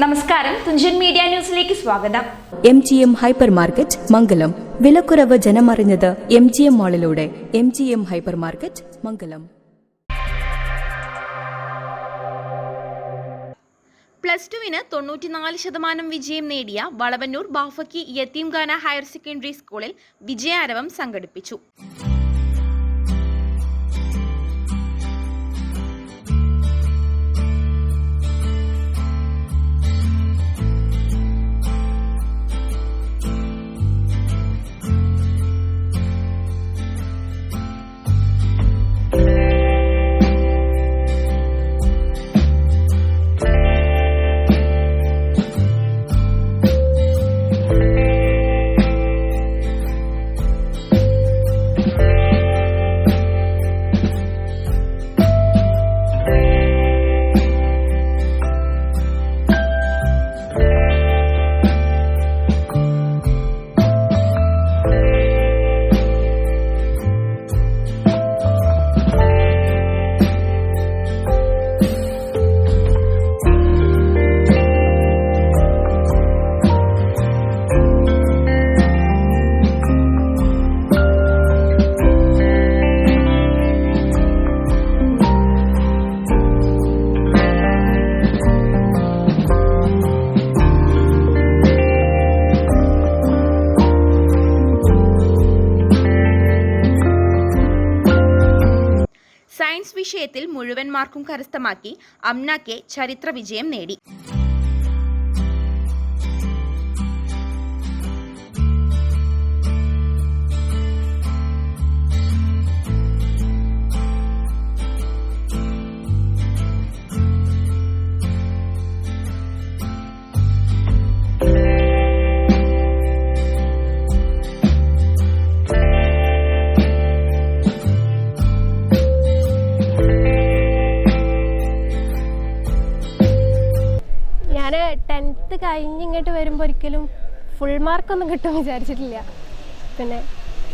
നമസ്കാരം. തുഞ്ചൻ മീഡിയ ന്യൂസിലേക്ക് സ്വാഗതം. M G M hypermarket Mangalam. വിലക്കുറവ് ജനമറിഞ്ഞത് M G M മാളിലൂടെ M G M hypermarket Mangalam. Plus ടുവിന് തൊണ്ണൂറ്റിനാല് ശതമാനം വിജയം നേടിയ വളവന്നൂർ ബാഫക്കി യത്തീംഖാന ഹയർ സെക്കൻഡറി സ്കൂളിൽ വിജയാരവം സംഘടിപ്പിച്ചു. വിഷയത്തിൽ മുഴുവൻ മാർക്കും കരസ്ഥമാക്കി അംന കെ ചരിത്ര വിജയം നേടി. കഴിഞ്ഞ് ഇങ്ങോട്ട് വരുമ്പോൾ ഒരിക്കലും ഫുൾ മാർക്കൊന്നും കിട്ടും വിചാരിച്ചിട്ടില്ല. പിന്നെ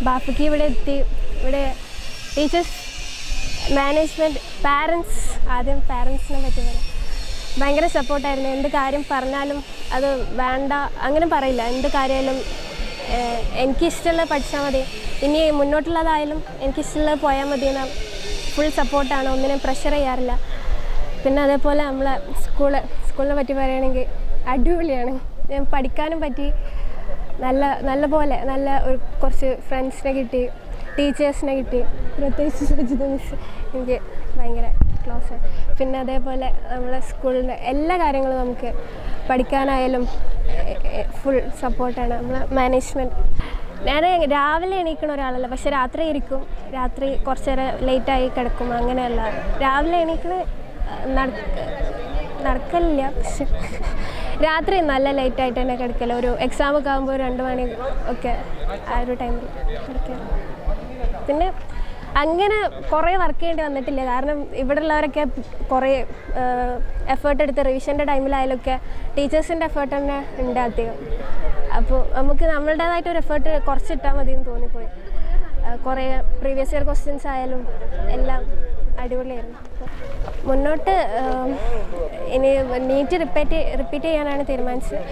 ബാപ്പയ്ക്ക് ഇവിടെ എത്തി. ഇവിടെ ടീച്ചേഴ്സ് മാനേജ്മെന്റ് പാരൻസ് ആദ്യം പാരൻസിനെ പറ്റി പറയാം. ഭയങ്കര സപ്പോർട്ടായിരുന്നു എന്ത് കാര്യം പറഞ്ഞാലും അത് വേണ്ട അങ്ങനെ പറയില്ല. എന്ത് കാര്യമായാലും എനിക്കിഷ്ടമുള്ള പഠിച്ചാൽ മതി. ഇനി മുന്നോട്ടുള്ളതായാലും എനിക്കിഷ്ടമുള്ളത് പോയാൽ മതി എന്ന ഫുൾ സപ്പോർട്ടാണ് ഒന്നിനും പ്രഷർ ചെയ്യാറില്ല. പിന്നെ അതേപോലെ നമ്മളെ സ്കൂൾ സ്കൂളിനെ പറ്റി പറയുകയാണെങ്കിൽ അടിപൊളിയാണ്. ഞാൻ പഠിക്കാനും പറ്റി. നല്ല നല്ല പോലെ നല്ല ഒരു കുറച്ച് ഫ്രണ്ട്സിനെ കിട്ടി ടീച്ചേഴ്സിനെ കിട്ടി. പ്രത്യേകിച്ച് സുജിത മിസ് എനിക്ക് ഭയങ്കര ക്ലോസ് പിന്നെ അതേപോലെ നമ്മളെ സ്കൂളിന്റെ എല്ലാ കാര്യങ്ങളും നമുക്ക് പഠിക്കാനായാലും ഫുൾ സപ്പോർട്ടാണ് നമ്മളെ മാനേജ്മെന്റ് ഞാൻ രാവിലെ എണീക്കണ ഒരാളല്ല പക്ഷെ രാത്രി ഇരിക്കും. രാത്രി കുറച്ച് നേരം ലേറ്റായി കിടക്കും. അങ്ങനെയല്ല. രാവിലെ എണീക്കണ നടക്ക നടക്കലില്ല പക്ഷെ രാത്രി നല്ല ലേറ്റ് ആയിട്ട് തന്നെ കിടക്കല. ഒരു എക്സാം ഒക്കെ ആകുമ്പോൾ രണ്ട് മണി ഒക്കെ ആ ഒരു ടൈമിൽ കിടക്കുക പിന്നെ അങ്ങനെ കുറേ വർക്ക് ചെയ്യേണ്ടി വന്നിട്ടില്ല. കാരണം ഇവിടെ ഉള്ളവരൊക്കെ കുറേ എഫേർട്ട് എടുത്ത് റിവിഷന്റെ ടൈമിലായാലൊക്കെ ടീച്ചേഴ്സിന്റെ എഫേർട്ട് തന്നെ ഉണ്ട് അധികം. അപ്പോൾ നമുക്ക് നമ്മളുടേതായിട്ട് ഒരു എഫേർട്ട് കുറച്ചിട്ടാൽ മതി എന്ന് തോന്നിപ്പോയി. കുറേ പ്രീവിയസ് ഇയർ ക്വസ്റ്റ്യൻസ് ആയാലും എല്ലാം അടിപൊളിയായിരുന്നു. മുന്നോട്ട് ഇനി നീറ്റ് റിപ്പീറ്റ് റിപ്പീറ്റ് ചെയ്യാനാണ് തീരുമാനിച്ചത്.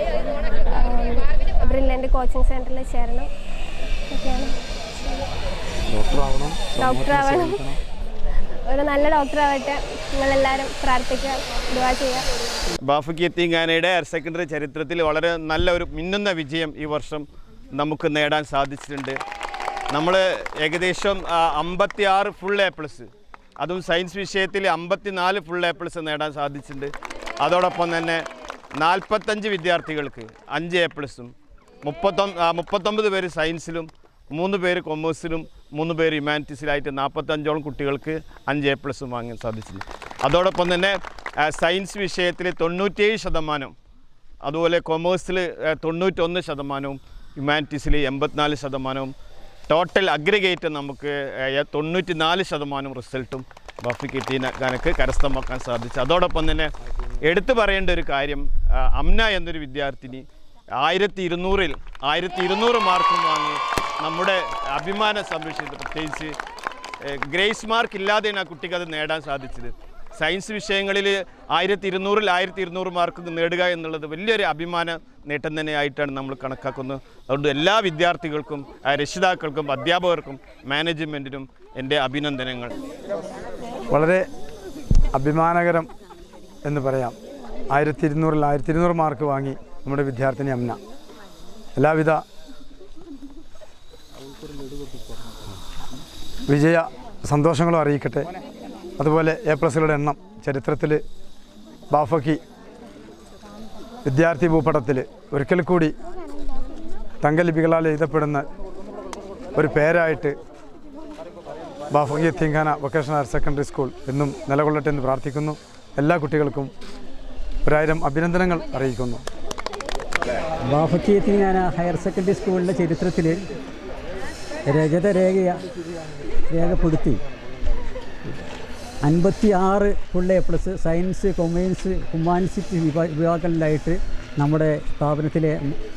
ബ്രില്യന്റ് കോച്ചിങ് സെന്ററിൽ ചേരണം. ഒക്കെയാണ് ഡോക്ടർ ആവണം ഒരു നല്ല ഡോക്ടർ ആവട്ടെ നിങ്ങളെല്ലാവരും പ്രാർത്ഥിക്കുക ദുവാ ചെയ്യുക ബാഫുക്കി എത്തിങ്ങാനയുടെ ഹയർ സെക്കൻഡറി ചരിത്രത്തിൽ വളരെ നല്ല ഒരു മിന്നുന്ന വിജയം ഈ വർഷം നമുക്ക് നേടാൻ സാധിച്ചിട്ടുണ്ട്. നമ്മൾ ഏകദേശം അമ്പത്തി ആറ് ഫുൾ എ പ്ലസ് അതും സയൻസ് വിഷയത്തിൽ അമ്പത്തി നാല് ഫുൾ എ പ്ലസ് നേടാൻ സാധിച്ചിട്ടുണ്ട്. അതോടൊപ്പം തന്നെ നാൽപ്പത്തഞ്ച് വിദ്യാർത്ഥികൾക്ക് അഞ്ച് എ പ്ലസും മുപ്പത്തൊന്ന് മുപ്പത്തൊമ്പത് പേര് സയൻസിലും മൂന്ന് പേര് കൊമേഴ്സിലും മൂന്ന് പേര് ഹ്യൂമാനിറ്റീസിലായിട്ട് നാൽപ്പത്തഞ്ചോളം കുട്ടികൾക്ക് അഞ്ച് എ പ്ലസും വാങ്ങാൻ സാധിച്ചിട്ടുണ്ട്. അതോടൊപ്പം തന്നെ സയൻസ് വിഷയത്തിൽ തൊണ്ണൂറ്റേഴ് ശതമാനവും അതുപോലെ കൊമേഴ്സിൽ തൊണ്ണൂറ്റൊന്ന് ശതമാനവും ഹ്യൂമാനിറ്റീസിൽ എൺപത്തിനാല് ശതമാനവും ടോട്ടൽ അഗ്രിഗേറ്റ് നമുക്ക് തൊണ്ണൂറ്റി നാല് ശതമാനം റിസൾട്ടും ബഫിക്ക് കണക്ക് കരസ്ഥമാക്കാൻ സാധിച്ചു. അതോടൊപ്പം തന്നെ എടുത്തു പറയേണ്ട ഒരു കാര്യം അമ്ന എന്നൊരു വിദ്യാർത്ഥിനി ആയിരത്തി ഇരുന്നൂറിൽ ആയിരത്തി ഇരുന്നൂറ് മാർക്കും വാങ്ങി നമ്മുടെ അഭിമാന സംരക്ഷിച്ചത് പ്രത്യേകിച്ച് ഗ്രേസ് മാർക്ക് ഇല്ലാതെയാണ് ആ കുട്ടിക്ക് അത് നേടാൻ സാധിച്ചത്. സയൻസ് വിഷയങ്ങളിൽ ആയിരത്തി ഇരുന്നൂറിൽ ആയിരത്തി ഇരുന്നൂറ് മാർക്ക് നേടുക എന്നുള്ളത് വലിയൊരു അഭിമാന നേട്ടം തന്നെയായിട്ടാണ് നമ്മൾ കണക്കാക്കുന്നത്. അതുകൊണ്ട് എല്ലാ വിദ്യാർത്ഥികൾക്കും രക്ഷിതാക്കൾക്കും അധ്യാപകർക്കും മാനേജ്മെന്റിനും എന്റെ അഭിനന്ദനങ്ങൾ. വളരെ അഭിമാനകരം എന്ന് പറയാം. ആയിരത്തി ഇരുന്നൂറിൽ ആയിരത്തി ഇരുന്നൂറ് മാർക്ക് വാങ്ങി നമ്മുടെ വിദ്യാർത്ഥിനി അമ്മ എല്ലാവിധ വിജയ സന്തോഷങ്ങളും അറിയിക്കട്ടെ. അതുപോലെ എ പ്ലസുകളുടെ എണ്ണം ചരിത്രത്തിൽ ബാഫക്കി വിദ്യാർത്ഥി ഭൂപടത്തിൽ ഒരിക്കൽ കൂടി തങ്കലിപികളാൽ എഴുതപ്പെടുന്ന ഒരു പേരായിട്ട് ബാഫക്കി തിങ്കാന വൊക്കേഷണൽ ഹയർ സെക്കൻഡറി സ്കൂൾ എന്നും നിലകൊള്ളട്ടെ എന്ന് പ്രാർത്ഥിക്കുന്നു. എല്ലാ കുട്ടികൾക്കും ഒരായിരം അഭിനന്ദനങ്ങൾ അറിയിക്കുന്നു. ബാഫക്കി തിങ്കാന ഹയർ സെക്കൻഡറി സ്കൂളിന്റെ ചരിത്രത്തിൽ രജതരേഖയ രേഖപ്പെടുത്തി അൻപത്തി ആറ് full A plus science commerce ഹ്യൂമാനിസിറ്റി വിഭാ വിഭാഗങ്ങളിലായിട്ട് നമ്മുടെ സ്ഥാപനത്തിലെ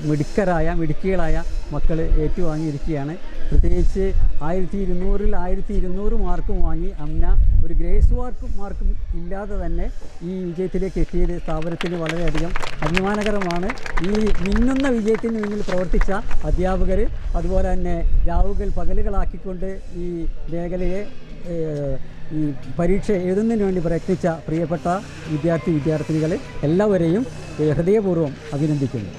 മിടുക്കരായ മിടുക്കികളായ മക്കൾ ഏറ്റുവാങ്ങിയിരിക്കുകയാണ്. പ്രത്യേകിച്ച് ആയിരത്തി ഇരുന്നൂറിൽ ആയിരത്തി ഇരുന്നൂറ് മാർക്കും വാങ്ങി അമ്ന ഒരു ഗ്രേസ് മാർക്കും മാർക്കും ഇല്ലാതെ തന്നെ ഈ വിജയത്തിലേക്ക് എത്തിയത് സ്ഥാപനത്തിന് വളരെയധികം അഭിമാനകരമാണ്. ഈ മിന്നുന്ന വിജയത്തിന് മുന്നിൽ പ്രവർത്തിച്ച അധ്യാപകർ അതുപോലെ തന്നെ രാവുകൾ പകലുകളാക്കിക്കൊണ്ട് ഈ മേഖലയെ പരീക്ഷ എഴുതുന്നതിന് വേണ്ടി പ്രയത്നിച്ച പ്രിയപ്പെട്ട വിദ്യാർത്ഥി വിദ്യാർത്ഥിനികളെ എല്ലാവരെയും ഹൃദയപൂർവം അഭിനന്ദിക്കുന്നു.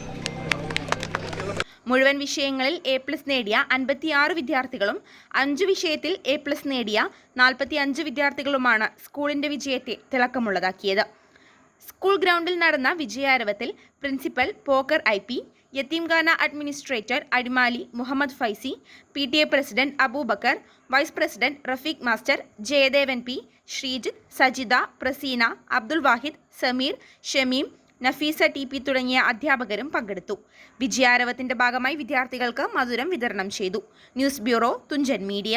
മുഴുവൻ വിഷയങ്ങളിൽ എ പ്ലസ് നേടിയ അൻപത്തിയാറ് വിദ്യാർത്ഥികളും അഞ്ച് വിഷയത്തിൽ എ പ്ലസ് നേടിയ നാൽപ്പത്തി അഞ്ച് വിദ്യാർത്ഥികളുമാണ് സ്കൂളിന്റെ വിജയത്തെ തിളക്കമുള്ളതാക്കിയത്. സ്കൂൾ ഗ്രൗണ്ടിൽ നടന്ന വിജയാരവത്തിൽ principal Pokker I P Yatheemkhana administrator Adimali Muhammad Faizy P T A president Aboobacker vice president Rafeeq master Jayadevan P Sreejith Sajitha Praseena Abdul Vahid Sameer Shameem Nafeesa T P തുടങ്ങിയ അധ്യാപകരും പങ്കെടുത്തു. വിജയാരവത്തിന്റെ ഭാഗമായി വിദ്യാർത്ഥികൾക്ക് മധുരം വിതരണം ചെയ്തു. News bureau Thunchan media.